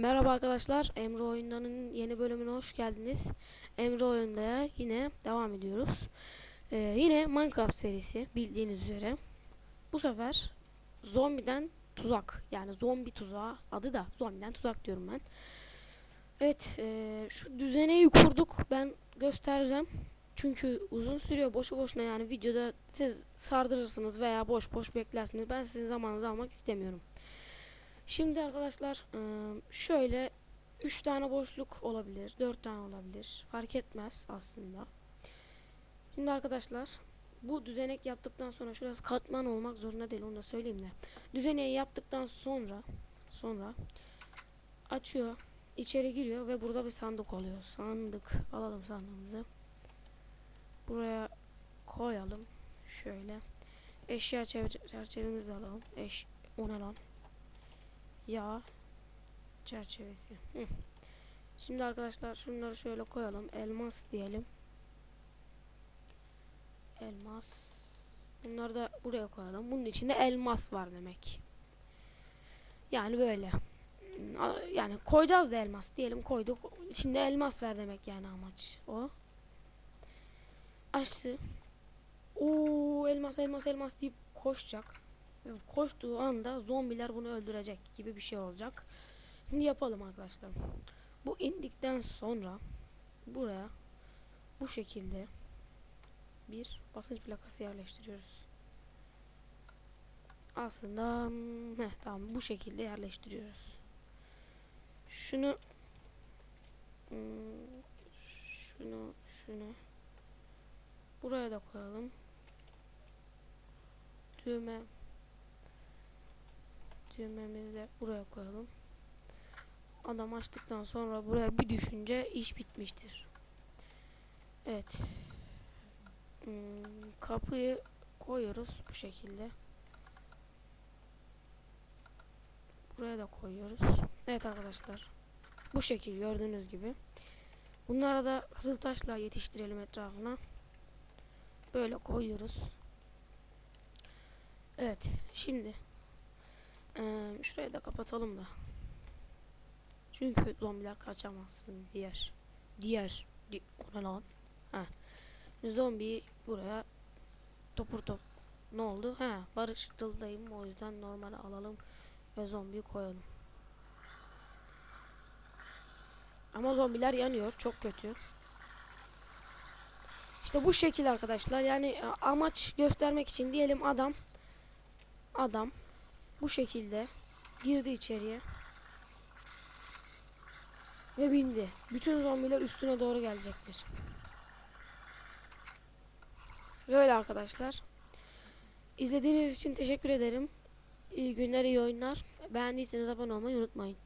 Merhaba arkadaşlar, Emre Oyunları'nın yeni bölümüne hoş geldiniz. Emre Oyun'da yine devam ediyoruz. Ee, yine Minecraft serisi bildiğiniz üzere. Bu sefer zombiden tuzak, yani zombi tuzağı adı da zombiden tuzak diyorum ben. Evet, ee, şu düzeneyi kurduk. Ben göstereceğim. Çünkü uzun sürüyor boşu boşuna yani videoda siz sardırırsınız veya boş boş beklersiniz. Ben sizin zamanınızı almak istemiyorum. Şimdi arkadaşlar ıı, şöyle 3 tane boşluk olabilir, 4 tane olabilir. Fark etmez aslında. Şimdi arkadaşlar bu düzenek yaptıktan sonra şurası katman olmak zorunda değil onu da söyleyeyim de. Düzeneği yaptıktan sonra sonra açıyor, içeri giriyor ve burada bir sandık oluyor. Sandık alalım sandığımızı. Buraya koyalım. Şöyle. Eşya çerçe- çerçevemizi alalım. Eş o ne? Yağ çerçevesi. Hı. Şimdi arkadaşlar şunları şöyle koyalım. Elmas diyelim. Elmas. Bunları da buraya koyalım. Bunun içinde elmas var demek. Yani böyle. Yani koyacağız da elmas diyelim koyduk. İçinde elmas ver demek yani amaç o. Açtı. Oo elmas elmas elmas deyip koşacak. Koştuğu anda zombiler bunu öldürecek gibi bir şey olacak. Şimdi yapalım arkadaşlar. Bu indikten sonra buraya bu şekilde bir basınç plakası yerleştiriyoruz. Aslında heh, tamam bu şekilde yerleştiriyoruz. Şunu şunu şunu buraya da koyalım. Düğme düğmemizi de buraya koyalım. Adam açtıktan sonra buraya bir düşünce iş bitmiştir. Evet. Hmm, kapıyı koyuyoruz bu şekilde. Buraya da koyuyoruz. Evet arkadaşlar. Bu şekil gördüğünüz gibi. Bunlara da kızıl taşla yetiştirelim etrafına. Böyle koyuyoruz. Evet. Şimdi ee, şurayı da kapatalım da. Çünkü zombiler kaçamazsın diğer. Diğer. Di o lan? Ha. Zombi buraya topur top. Ne oldu? Ha, barıştıldayım o yüzden normal alalım ve zombi koyalım. Ama zombiler yanıyor. Çok kötü. İşte bu şekil arkadaşlar. Yani a- amaç göstermek için diyelim adam adam bu şekilde girdi içeriye ve bindi. Bütün zombiler üstüne doğru gelecektir. Böyle arkadaşlar. İzlediğiniz için teşekkür ederim. İyi günler, iyi oyunlar. Beğendiyseniz abone olmayı unutmayın.